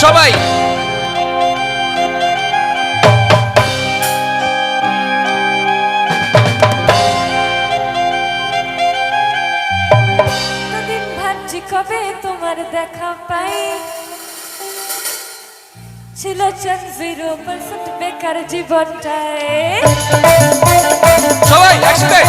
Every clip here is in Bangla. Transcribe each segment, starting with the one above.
সবাই। কবে তোমার দেখা পাই। ছিল চান জিরো পার্সেন্ট বেকার জীবনটায়। সবাই একসাথে।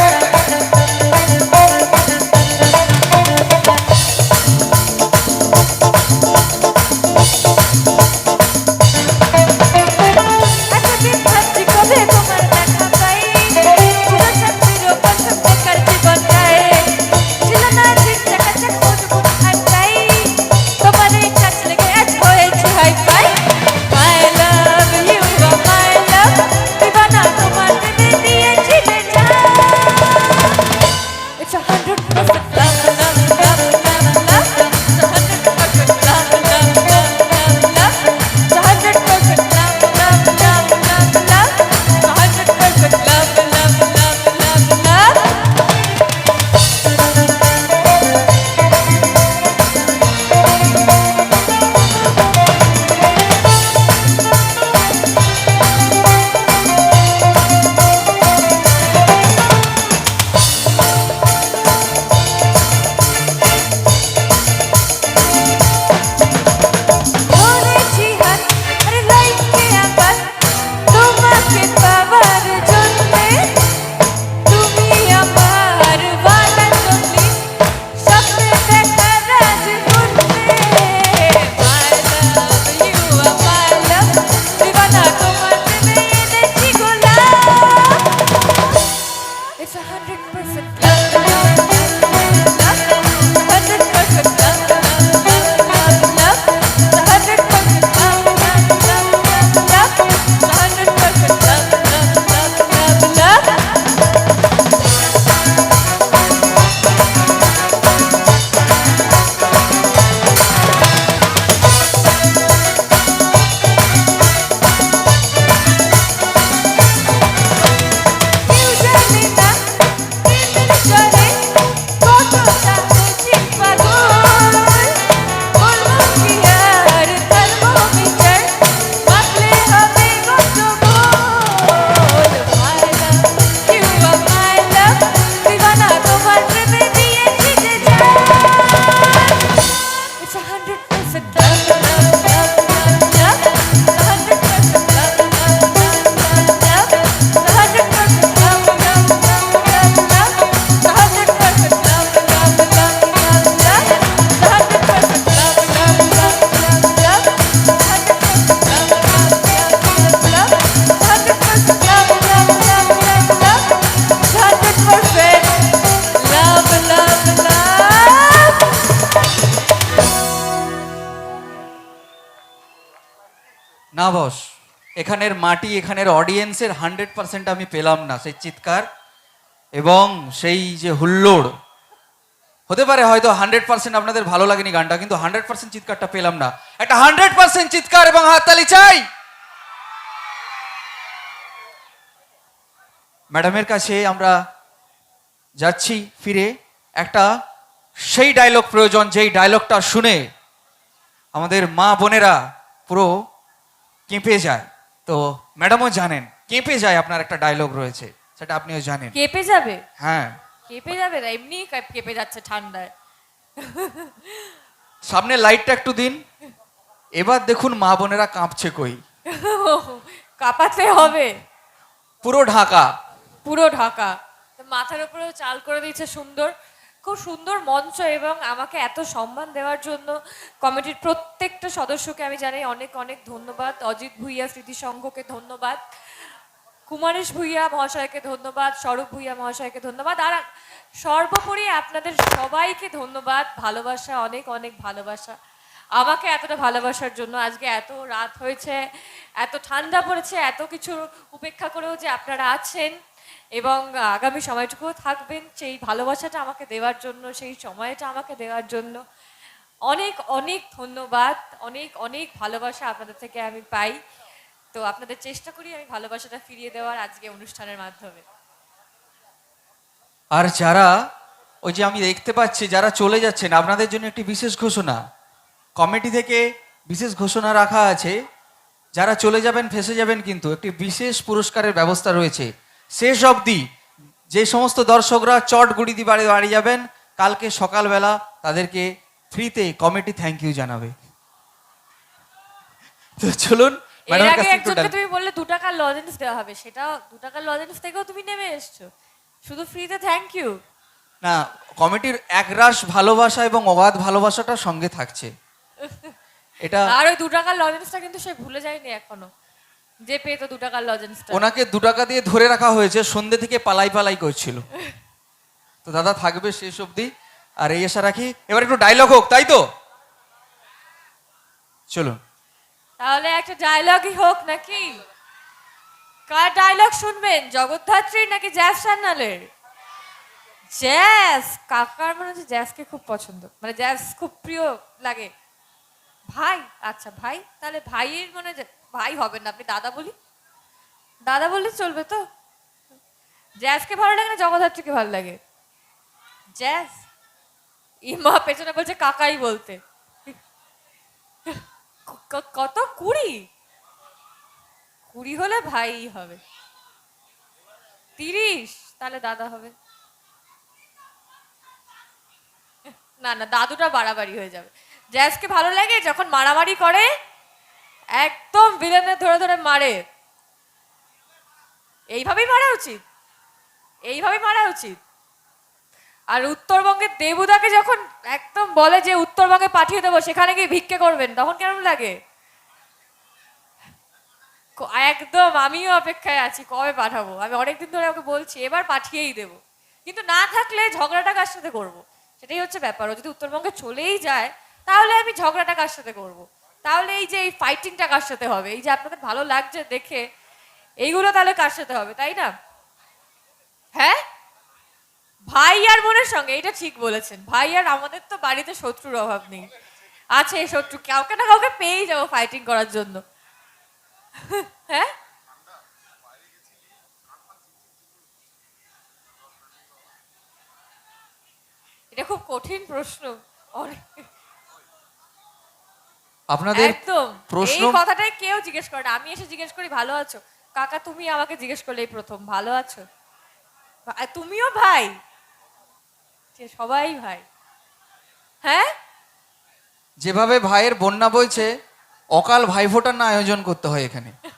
না বস এখানের মাটি, এখানের অডিয়েন্সের হান্ড্রেড পার্সেন্ট আমি পেলাম না, সেই চিৎকার এবং সেই যে হুল্লোড়। হতে পারে হয়তো হান্ড্রেড পার্সেন্ট আপনাদের ভালো লাগেনি গানটা, কিন্তু হান্ড্রেড পার্সেন্ট চিৎকারটা পেলাম না। একটা হান্ড্রেড পার্সেন্ট চিৎকার এবং হাততালি চাই! ম্যাডামের কাছে আমরা যাচ্ছি ফিরে। একটা সেই ডায়লগ প্রয়োজন, যেই ডায়লগটা শুনে আমাদের মা বোনেরা পুরো কেঁপে যায়। তো ম্যাডামও জানেন কেঁপে যায় আপনার একটা ডায়লগ রয়েছে সেটা আপনিও জানেন। কেঁপে যাবে? হ্যাঁ। কেঁপে যাবে না এমনি কেঁপে যাচ্ছে ঠান্ডায়। সামনে লাইটটা একটু দিন। এবার দেখুন মা বোনেরা কাঁপছে কই। কাঁপাতে হবে। পুরো ঢাকা। পুরো ঢাকা। মাথার উপরেও চাল করে দিয়েছে সুন্দর। খুব সুন্দর মঞ্চ এবং আমাকে এত সম্মান দেওয়ার জন্য কমিটির প্রত্যেকটা সদস্যকে আমি জানাই অনেক অনেক ধন্যবাদ। অজিত ভুইয়া, স্মৃতি সংঘকে ধন্যবাদ। কুমারেশ ভুইয়া মহাশয়কে ধন্যবাদ। স্বরূপ ভুইয়া মহাশয়কে ধন্যবাদ। আর সর্বোপরি আপনাদের সবাইকে ধন্যবাদ। ভালোবাসা, অনেক অনেক ভালোবাসা। আমাকে এতটা ভালোবাসার জন্য আজকে এত রাত হয়েছে, এত ঠান্ডা পড়েছে, এত কিছু উপেক্ষা করেও যে আপনারা আছেন। এবং আগামী সময়টুকুও থাকবেন। সেই ভালোবাসাটা আমাকে দেওয়ার জন্য, সেই সময়টা আমাকে দেওয়ার জন্য। অনেক অনেক ধন্যবাদ। অনেক অনেক ভালোবাসা আপনাদের থেকে আমি পাই। তো আপনাদের চেষ্টা করি আমি ভালোবাসাটা ফিরিয়ে দেওয়ার আজকে অনুষ্ঠানের মাধ্যমে। আর যারা, ওই যে আমি দেখতে পাচ্ছি, যারা চলে যাচ্ছেন, আপনাদের জন্য একটি বিশেষ ঘোষণা। কমিটি থেকে বিশেষ ঘোষণা রাখা আছে। যারা চলে যাবেন, ফেসে যাবেন কিন্তু একটি বিশেষ পুরস্কারের ব্যবস্থা রয়েছে। শেষ অবধি যে সমস্ত দর্শকরা চট গুড়ি দিয়ে বাড়ি বাড়ি যাবেন কালকে সকালবেলা তাদেরকে ফ্রিতে কমিটি থ্যাংক ইউ জানাবে। তো চলুন এর আগে একজনকে তুমি বললে দু টাকার লজেন্স দেওয়া হবে সেটা দু টাকার লজেন্স থেকেও তুমি নেমে এসছো। শুধু ফ্রিতে থ্যাংক ইউ না কমিটির একরাশ ভালোবাসা এবং অবাধ ভালোবাসাটা সঙ্গে থাকছে। এটা আর ওই দু টাকার লজেন্সটা কিন্তু সে ভুলে যায়নি এখনও। যে পেতো দু টাকার লজেন্সটা ওনাকে দু টাকা দিয়ে ধরে রাখা হয়েছে সন্ধ্যে থেকে পালাই পালাই করছিল। তো দাদা থাকবে শেষ অবধি। আর এই আশা রাখি এবার একটু ডায়লগ হোক তাই তো? চলুন। তাহলে একটা ডায়লগই হোক নাকি? কার ডায়লগ শুনবেন? জগদ্ধাত্রীর নাকি জ্যাজ সান্নালের জ্যাস! কাকার মনে হচ্ছে জ্যাসকে খুব পছন্দ। মানে জ্যাজ খুব প্রিয় লাগে। ভাই আচ্ছা ভাই তাহলে ভাইয়ের মনে হয়- ভাই হবেন না, আপনি দাদা বলি? দাদা বললে চলবে তো? জ্যাসকে ভালো লাগে না জগদ্ধাত্রীকে ভালো লাগে? জ্যাস ইমা পেছনে বলছে কাকাই বলতে। কত? কুড়ি? কুড়ি হলে ভাই হবে। তিরিশ? তাহলে দাদা হবে। না না, দাদুটা বাড়াবাড়ি হয়ে যাবে। জ্যাসকে ভালো লাগে যখন মারামারি করে একদম ভিলেনের ধরে ধরে মারে। এইভাবেই মারা উচিত। এইভাবেই মারা উচিত। আর উত্তরবঙ্গের দেবুদাকে যখন একদম বলে যে উত্তরবঙ্গে পাঠিয়ে দেবো, সেখানে গিয়ে ভিক্ষে করবেন, তখন কেমন লাগে? একদম, আমিও অপেক্ষায় আছি, কবে পাঠাবো? আমি অনেকদিন ধরে ওকে বলছি, এবার পাঠিয়েই দেবো। কিন্তু না থাকলে ঝগড়াটা কার সাথে করব? সেটাই হচ্ছে ব্যাপার। ও যদি উত্তরবঙ্গে চলেই যায়, তাহলে আমি ঝগড়াটা কার সাথে করব? তাহলে এই যে এই ফাইটিংটা কার সাথে হবে? এই যে আপনাদের ভালো লাগছে দেখে, এইগুলো তাহলে কার সাথে হবে, তাই না? হ্যাঁ? ভাই আর বোনের সঙ্গে এটা ঠিক বলেছেন। ভাই আর আমাদের তো বাড়িতে শত্রুর অভাব নেই। আছে শত্রু, কাউকে না কাউকে পেয়েই যাব ফাইটিং করার জন্য। হ্যাঁ? এটা খুব কঠিন প্রশ্ন। অনেক। আপনাদের প্রশ্ন এই কথাটাই কেউ জিজ্ঞেস করে না। আমি এসে জিজ্ঞেস করি ভালো আছো? কাকা তুমি আমাকে জিজ্ঞেস করলে এই প্রথম ভালো আছো? তুমিও ভাই? যে সবাই ভাই। হ্যাঁ? যেভাবে ভাইয়ের বন্যা বইছে অকাল ভাই ভাইফোঁটার না আয়োজন করতে হয় এখানে।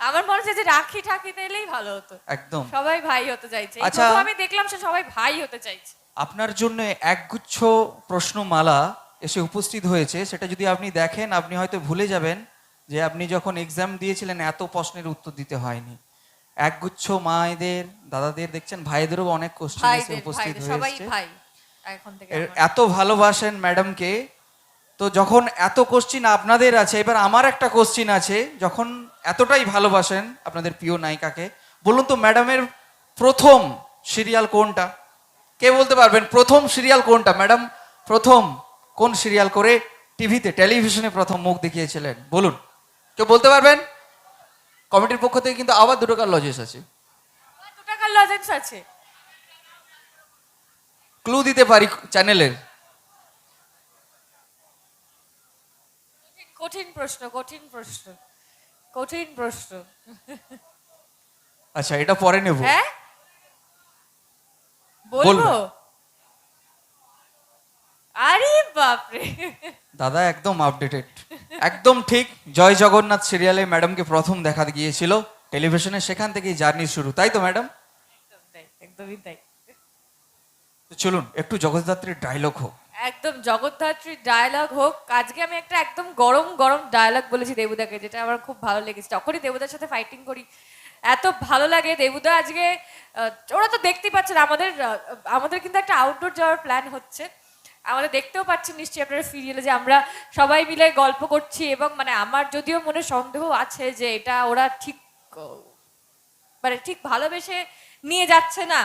আমার মনে হচ্ছে যে রাখি ঠাকি দিলেই ভালো হতো। একদম। সবাই ভাই হতে চাইছে। আচ্ছা। আমি দেখলাম সে সবাই ভাই হতে চাইছে। আপনার জন্য একগুচ্ছ প্রশ্নমালা এসে উপস্থিত হয়েছে সেটা যদি আপনি দেখেন আপনি হয়তো ভুলে যাবেন যে আপনি যখন এক্সাম দিয়েছিলেন এত প্রশ্নের উত্তর দিতে হয়নি। একগুচ্ছ মায়েদের দাদাদের দেখছেন ভাইদেরও অনেক কোশ্চেন এসে উপস্থিত হয়েছে। এত ভালোবাসেন ম্যাডামকে তো যখন এত কোশ্চিন আপনাদের আছে এবার আমার একটা কোশ্চিন আছে যখন এতটাই ভালোবাসেন আপনাদের প্রিয় নায়িকাকে বলুন তো ম্যাডামের প্রথম সিরিয়াল কোনটা? কে বলতে পারবেন? প্রথম সিরিয়াল কোনটা? ম্যাডাম প্রথম। কোন সিরিয়াল করে টিভিতে টেলিভিশনে প্রথম মুখ দেখিয়েছিলেন? বলুন। কেউ বলতে পারবেন? কমিটির পক্ষ থেকে কিন্তু আবার আছে? দু টাকার লজেন্স আছে? ক্লু দিতে পারি চ্যানেলের কঠিন প্রশ্ন কঠিন প্রশ্ন কঠিন প্রশ্ন। আচ্ছা এটা পরে নেব। হ্যাঁ? বলব বলব। আরে বাপরে। দাদা একদম আপডেটেড একদম ঠিক জয় জগন্নাথ সিরিয়ালে ম্যাডামকে প্রথম দেখা গিয়েছিল। টেলিভিশনে সেখান থেকেই জার্নি শুরু তাই তো ম্যাডাম একদমই তাই। তো চলুন একটু জগদ্ধাত্রীর ডায়লগ হোক। একদম জগদ্ধাত্রীর ডায়লগ হোক। আজকে আমি একটা একদম গরম গরম ডায়লগ বলেছি দেবুদাকে যেটা আমার খুব ভালো লেগেছে। যখনই দেবুদার সাথে ফাইটিং করি এত ভালো লাগে। দেবুদা আজকে ওরা তো দেখতেই পাচ্ছেন আমাদের আমাদের কিন্তু একটা আউটডোর যাওয়ার প্ল্যান হচ্ছে। আমাদের দেখতেও পাচ্ছেন নিশ্চয়ই আপনারা সিরিয়ালে যে আমরা সবাই মিলে গল্প করছি এবং মানে আমার যদিও মনে সন্দেহ আছে যে এটা ওরা ঠিক মানে ঠিক ভালোবেসে নিয়ে যাচ্ছে না।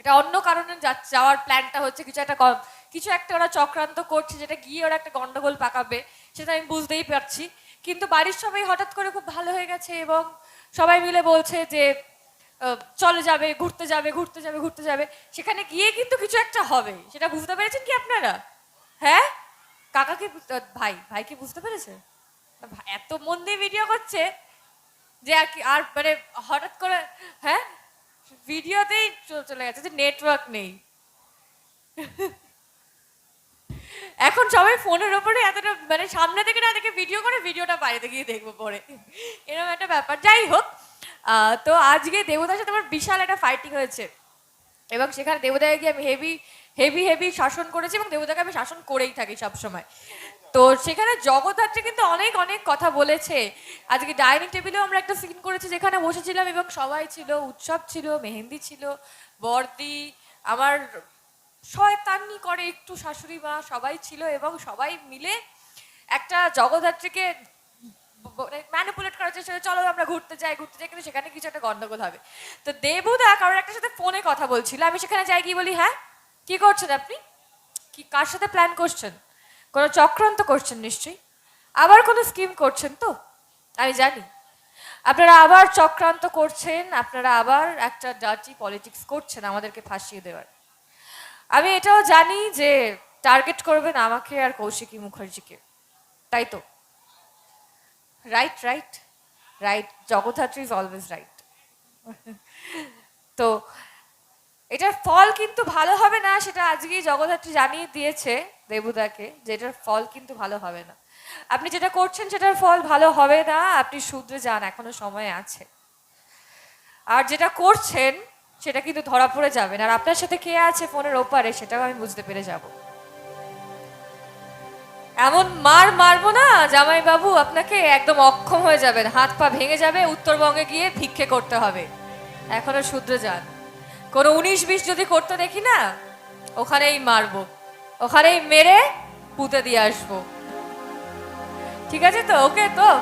এটা অন্য কারণে যাওয়ার প্ল্যানটা হচ্ছে কিছু একটা কিছু একটা ওরা চক্রান্ত করছে যেটা গিয়ে ওরা একটা গন্ডগোল পাকাবে, সেটা আমি বুঝতেই পারছি। কিন্তু বাড়ির সবাই হঠাৎ করে খুব ভালো হয়ে গেছে এবং সবাই মিলে বলছে যে চলে যাবে ঘুরতে যাবে ঘুরতে যাবে ঘুরতে যাবে। সেখানে গিয়ে কিন্তু কিছু একটা হবে। সেটা বুঝতে পেরেছেন কি আপনারা? হ্যাঁ? বুঝতে- আহ, ভাই ভাই কি বুঝতে পেরেছে? এত মন দিয়ে ভিডিও করছে যে আর কি আর মানে হঠাৎ করে হ্যাঁ? ভিডিওতেই চলে গেছে যে নেটওয়ার্ক নেই। এখন সবাই ফোনের ওপরে এতটা মানে সামনে থেকে না দেখে ভিডিও করে ভিডিওটা বাইরে গিয়ে দেখব পরে। এরকম একটা ব্যাপার। যাই হোক তো আজকে দেবতার সাথে আমার বিশাল একটা ফাইটিং হয়েছে। এবং সেখানে দেবতাকে গিয়ে আমি হেভি হেভি হেভি শাসন করেছি এবং দেবতাকে আমি শাসন করেই থাকি সবসময়। তো সেখানে জগদ্ধাত্রী কিন্তু অনেক অনেক কথা বলেছে। আজকে ডাইনিং টেবিলেও আমরা একটা সিন করেছি যেখানে বসেছিলাম এবং সবাই ছিল, উৎসব ছিল, মেহেন্দি ছিল, বর্দি, আমার শয়তানি করে একটু শাশুড়ি মা সবাই ছিল এবং সবাই মিলে একটা জগদ্ধাত্রীকে ম্যানিপুলেট করার চেষ্টা চলো আমরা ঘুরতে যাই ঘুরতে যাই। কিন্তু সেখানে কিছু একটা গন্ডগোল হবে। তো দেবুদা কারোর একটা সাথে ফোনে কথা বলছিল। আমি সেখানে যাই গিয়ে বলি হ্যাঁ কি করছেন আপনি? কি, কার সাথে প্ল্যান করছেন? কোনো চক্রান্ত করছেন নিশ্চয়ই? আবার কোনো স্কিম করছেন তো? আমি জানি। আপনারা আবার চক্রান্ত করছেন, আপনারা আবার একটা ডার্টি পলিটিক্স করছেন আমাদেরকে ফাঁসিয়ে দেওয়ার। আমি এটাও জানি যে টার্গেট করবেন আমাকে আর কৌশিকী মুখার্জিকে। তাই তো? Right right right Jagaddhatri is always right তো এটার ফল কিন্তু ভালো হবে না, সেটা আজকেই জগদ্ধাত্রী জানিয়ে দিয়েছে দেবুদাকে যে এটার ফল কিন্তু ভালো হবে না। আপনি যেটা করছেন সেটার ফল ভালো হবে না, আপনি শুধরে যান, এখনও সময় আছে। আর যেটা করছেন, সেটা কিন্তু ধরা পড়ে যাবেন আর আপনার সাথে কে আছে ফোনের ওপারে, সেটাও আমি বুঝতে পেরে যাব। এমন মার মারবো না জামাই বাবু আপনাকে একদম অক্ষম হয়ে যাবেন। হাত পা ভেঙে যাবে, উত্তরবঙ্গে গিয়ে ভিক্ষে করতে হবে। এখনও শুধরে যান। কোনো উনিশ বিশ যদি করতে দেখি না, ওখানেই মারবো। ওখানেই মেরে পুঁতে দিয়ে আসব। ঠিক আছে তো? ওকে তো?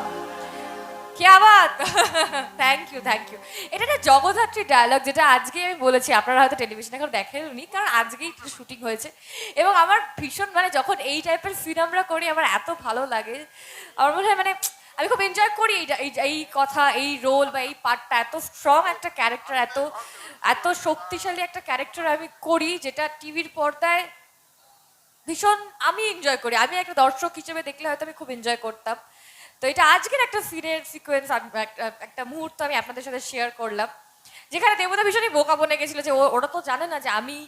কি আবার? থ্যাংক ইউ থ্যাংক ইউ এটা একটা জগদ্ধাত্রী ডায়লগ যেটা আজকে আমি বলেছি, আপনারা হয়তো টেলিভিশনে এখন দেখেননি, কারণ আজকেই শুটিং হয়েছে। এবং আমার ভীষণ মানে যখন এই টাইপের সিন আমরা করি, আমার এত ভালো লাগে। আমার মনে হয় মানে আমি খুব এনজয় করি এই কথা, এই রোল বা এই পার্টটা এত স্ট্রং একটা ক্যারেক্টার এত এত শক্তিশালী একটা ক্যারেক্টার আমি করি, যেটা টিভির পর্দায় ভীষণ আমি এনজয় করি। আমি একটা দর্শক হিসেবে দেখলে হয়তো আমি খুব এনজয় করতাম। তো এটা আজকের একটা সিনের সিকোয়েন্স একটা মুহূর্ত আমি আপনাদের সাথে শেয়ার করলাম। যেখানে দেবতা ভীষণই বোকা বনে গেছিল যে ওরা তো জানে না যে আমি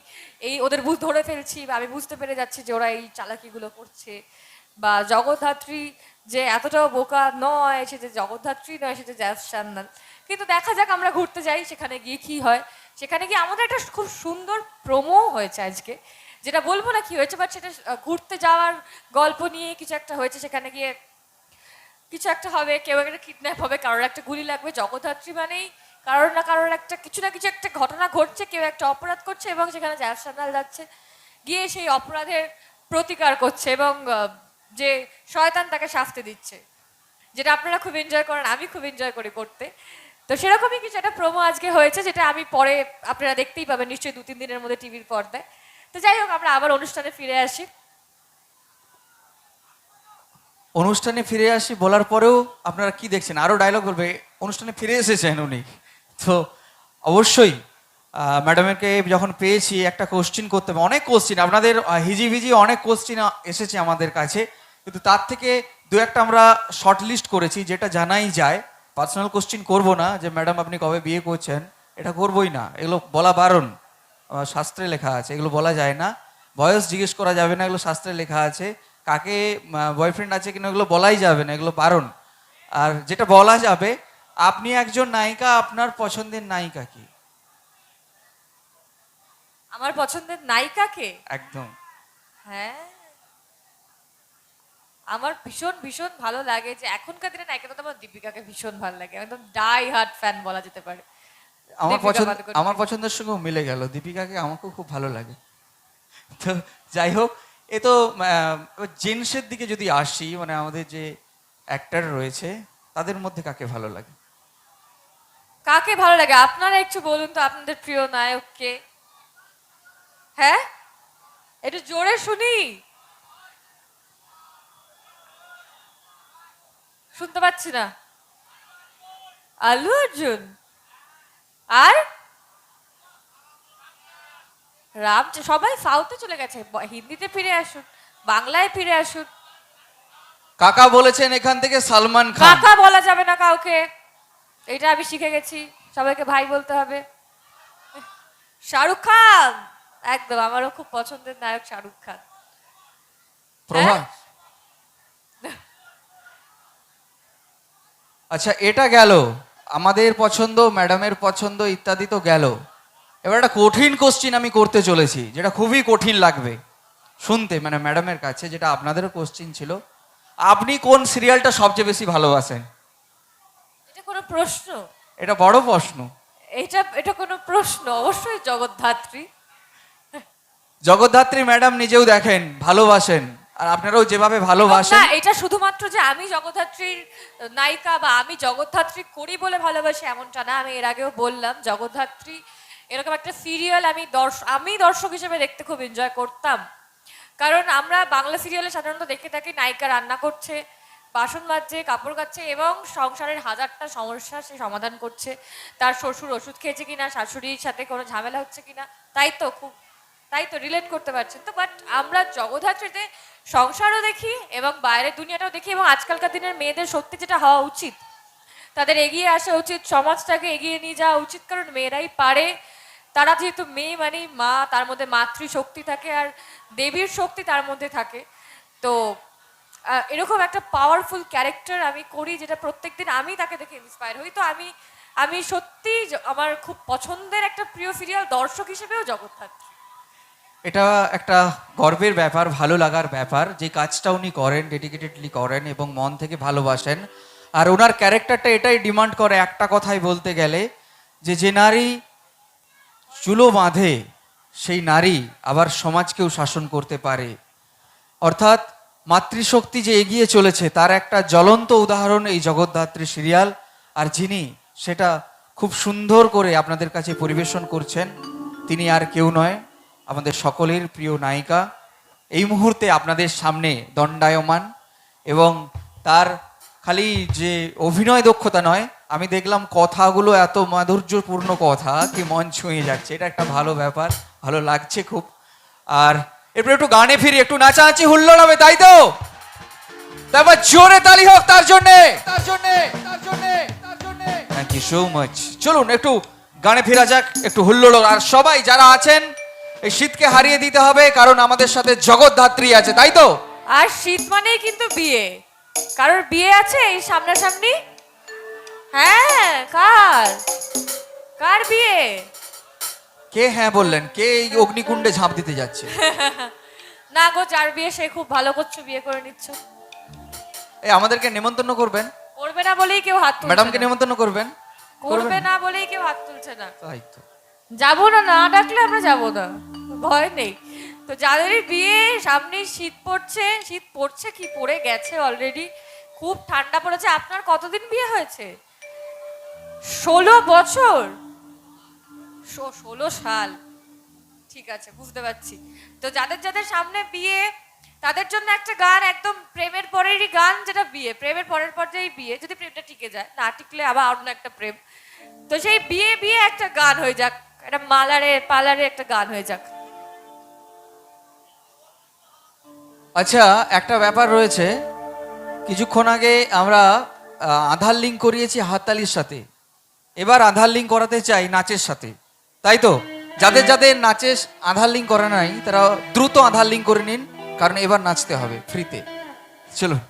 এই ওদের বুঝ ধরে ফেলছি বা আমি বুঝতে পেরে যাচ্ছি যে ওরা এই চালাকিগুলো করছে। বা জগদ্ধাত্রী যে এতটাও বোকা নয়, সে যে জগদ্ধাত্রী নয়, সে যে জ্যাস সান্নাল কিন্তু দেখা যাক আমরা ঘুরতে যাই, সেখানে গিয়ে কি হয়। সেখানে গিয়ে আমাদের একটা খুব সুন্দর প্রোমো হয়েছে আজকে। যেটা বলব না কি হয়েছে বাট সেটা ঘুরতে যাওয়ার গল্প নিয়ে কিছু একটা হয়েছে, সেখানে গিয়ে কিছু একটা হবে, কেউ একটা কিডন্যাপ হবে, কারোর একটা গুলি লাগবে, জগদ্ধাত্রী মানেই কারোর না কারোর একটা কিছু না কিছু একটা ঘটনা ঘটছে, কেউ একটা অপরাধ করছে এবং সেখানে সান্যাল যাচ্ছে। গিয়ে সেই অপরাধের প্রতিকার করছে এবং যে শয়তান তাকে শাস্তি দিচ্ছে। যেটা আপনারা খুব এনজয় করেন, আমি খুব এনজয় করি করতে। তো সেরকমই কিছু একটা প্রোমো আজকে হয়েছে, যেটা আমি পরে আপনারা দেখতেই পাবেন, নিশ্চয়ই দু তিন দিনের মধ্যে টিভির পর্দায়। তো যাই হোক, আমরা আবার অনুষ্ঠানে ফিরে আসি। অনুষ্ঠানে ফিরে আসি বলার পরেও আপনারা কি দেখছেন? আরও ডায়লগ বলবে অনুষ্ঠানে ফিরে এসেছেন উনি। তো অবশ্যই ম্যাডামকে যখন পেয়েছি একটা কোশ্চিন করতে হবে। অনেক কোশ্চিন আপনাদের আহ, হিজিবিজি অনেক কোশ্চিন এসেছে আমাদের কাছে। কিন্তু তার থেকে দু একটা আমরা শর্ট লিস্ট করেছি যেটা জানাই যায়। পার্সোনাল কোশ্চিন করব না যে ম্যাডাম আপনি কবে বিয়ে করছেন? এটা করবই না। এগুলো বলা বারণ। শাস্ত্রে লেখা আছে এগুলো বলা যায় না। বয়স জিজ্ঞেস করা যাবে না এগুলো শাস্ত্রে লেখা আছে। কাকে বয়ফ্রেন্ড আছে কিনা এগুলো বলাই যাবে না এগুলো বারণ। আর যেটা বলা যাবে আপনি একজন নায়িকা আপনার পছন্দের নায়িকা কি? আমার পছন্দের নায়িকাকে একদম। হ্যাঁ। আমার ভীষণ ভীষণ ভালো লাগে যে এখনকার দিনে নায়িকা তো আমার দীপিকাকে ভীষণ ভালো লাগে। একদম ডাই হার্ট ফ্যান বলা যেতে পারে। আমার পছন্দ আমার পছন্দের সঙ্গে মিলে গেল। দীপিকাকে আমাকেও খুব ভালো লাগে। তো যাই হোক এ তো জেন্টসের দিকে যদি আসি মানে আমাদের যে অ্যাক্টার রয়েছে, তাদের মধ্যে কাকে ভালো লাগে? কাকে ভালো লাগে? আপনারা একটু বলুন তো আপনাদের প্রিয় নায়ককে। হ্যাঁ? একটু জোরে শুনি। শুনতে পাচ্ছি না। আলু অর্জুন? আর রাম সবাই সাউথে চলে গেছে হিন্দিতে ফিরে আসুন বাংলায় ফিরে আসুন। কাকা বলেছেন এখান থেকে সালমান খান। কাকা বলা যাবে না কাউকে। এটা আমি শিখে গেছি সবাইকে ভাই বলতে হবে। শাহরুখ খান! একদম আমারও খুব পছন্দের নায়ক শাহরুখ খান। প্রভাস আচ্ছা এটা গেল। আমাদের পছন্দ ম্যাডামের পছন্দ ইত্যাদি তো গেল। এবার একটা কঠিন কোশ্চিন আমি করতে চলেছি যেটা খুবই কঠিন লাগবে শুনতে মানে ম্যাডামের কাছে যেটা আপনাদেরও কোশ্চিন ছিল। আপনি কোন সিরিয়ালটা সবচেয়ে বেশি ভালোবাসেন? এটা কোনো প্রশ্ন? এটা বড় প্রশ্ন। এটা এটা কোনো প্রশ্ন? অবশ্যই জগদ্ধাত্রী। জগদ্ধাত্রী ম্যাডাম নিজেও দেখেন ভালোবাসেন আর আপনারাও যেভাবে ভালোবাসেন। না এটা শুধুমাত্র যে আমি জগদ্ধাত্রীর নায়িকা বা আমি জগদ্ধাত্রী করি বলে ভালোবাসি এমনটা না আমি এর আগেও বললাম জগদ্ধাত্রী এরকম একটা সিরিয়াল আমি দর্শক আমি দর্শক হিসেবে দেখতে খুব এনজয় করতাম। কারণ আমরা বাংলা সিরিয়ালে সাধারণত দেখে থাকি, নায়িকা রান্না করছে, বাসন মাজছে, কাপড় কাচ্ছে এবং সংসারের হাজারটা সমস্যা সে সমাধান করছে। তার শ্বশুর ওষুধ খেয়েছে কিনা, শাশুড়ির সাথে কোনো ঝামেলা হচ্ছে কিনা, তাই তো খুব, তাই তো রিলেট করতে পারছেন তো। বাট আমরা জগদ্ধাত্রীতে সংসারও দেখি এবং বাইরের দুনিয়াটাও দেখি এবং আজকালকার দিনের মেয়েদের সত্যি যেটা হওয়া উচিত, তাদের এগিয়ে আসা উচিত, সমাজটাকে এগিয়ে নিয়ে যাওয়া উচিত, কারণ মেয়েরাই পারে তারা যেহেতু মেয়ে মানে মা, তার মধ্যে মাতৃশক্তি থাকে আর দেবীর শক্তি তার মধ্যে থাকে। তো এরকম একটা পাওয়ারফুল ক্যারেক্টার আমি করি যেটা প্রত্যেকদিন আমি তাকে দেখে ইন্সপায়ার হই। তো আমি আমি সত্যি আমার খুব পছন্দের একটা প্রিয় সিরিয়াল দর্শক হিসেবেও জগদ্ধাত্রী। এটা একটা গর্বের ব্যাপার, ভালো লাগার ব্যাপার। যে কাজটা উনি করেন ডেডিকেটেডলি করেন এবং মন থেকে ভালোবাসেন। আর ওনার ক্যারেক্টারটা এটাই ডিমান্ড করে একটা কথাই বলতে গেলে, যে যে নারী চুলো বাঁধে, সেই নারী আবার সমাজকেও শাসন করতে পারে। অর্থাৎ মাতৃশক্তি যে এগিয়ে চলেছে, তার একটা জ্বলন্ত উদাহরণ এই জগদ্ধাত্রী সিরিয়াল, আর যিনি সেটা খুব সুন্দর করে আপনাদের কাছে পরিবেশন করছেন, তিনি আর কেউ নয়, আমাদের সকলের প্রিয় নায়িকা। এই মুহূর্তে আপনাদের সামনে দণ্ডায়মান এবং তার খালি যে অভিনয় দক্ষতা নয় আমি দেখলাম কথাগুলো এত মাধুর্যপূর্ণ কথা কি মন ছুঁয়ে যাচ্ছে। এটা একটা ভালো ব্যাপার, ভালো লাগছে খুব। আর এরপর একটু গানে ফিরি, একটু নাচানাচি হুল্লোড় হবে, তাই তো? তারপর জোরে তালি হোক তার জন্যে। তার জন্যে থ্যাংক ইউ সো মাচ চলুন, একটু গানে ফেরা যাক, একটু হুল্লোড়। আর সবাই যারা আছেন, এই শীতকে হারিয়ে দিতে হবে, কারণ আমাদের সাথে জগৎধাত্রী আছে, তাই তো? আর শীত মানেই কিন্তু বিয়ে। কারোর বিয়ে আছে এই সামনাসামনি? হ্যাঁ কার? কার বিয়ে? কে হ্যাঁ বললেন? কে এই অগ্নিকুণ্ডে ঝাঁপ দিতে যাচ্ছে? না গো যার বিয়ে সে খুব ভালো করছ বিয়ে করে নিচ্ছ। এই আমাদেরকে নেমন্তন্ন করবেন? করবে না বলেই কেউ হাত তুলছে ম্যাডামকে না। নেমন্তন্ন করবেন? করবে না বলেই কেউ হাত তুলছে না। তাই তো। যাব না না ডাকলে আমরা যাব না। ভয় নেই। তো যাদেরই বিয়ে সামনে শীত পড়ছে শীত পড়ছে কি পড়ে গেছে অলরেডি খুব ঠান্ডা পড়েছে। আপনার কতদিন বিয়ে হয়েছে? ষোলো বছর? ষোলো সাল। ঠিক আছে, বুঝতে পারছি। তো যাদের যাদের সামনে বিয়ে, তাদের জন্য একটা গান একদম প্রেমের পরেরই গান যেটা বিয়ে, প্রেমের পরের পর্যায়ে বিয়ে, যদি প্রেমটা টিকে যায়, না টিকলে আবার অন্য একটা প্রেম। তো সেই বিয়ে বিয়ে একটা গান হয়ে যাক, একটা মালারে, পালারে একটা গান হয়ে যাক। আচ্ছা একটা ব্যাপার রয়েছে। কিছুক্ষণ আগে আমরা আধার লিঙ্ক করিয়েছি হাততালির সাথে। এবার আধার লিঙ্ক করাতে চাই নাচের সাথে। তাই তো? যাদের যাদের নাচের আধার লিঙ্ক করা নাই তারা দ্রুত আধার লিঙ্ক করে নিন কারণ এবার নাচতে হবে ফ্রিতে চলুন।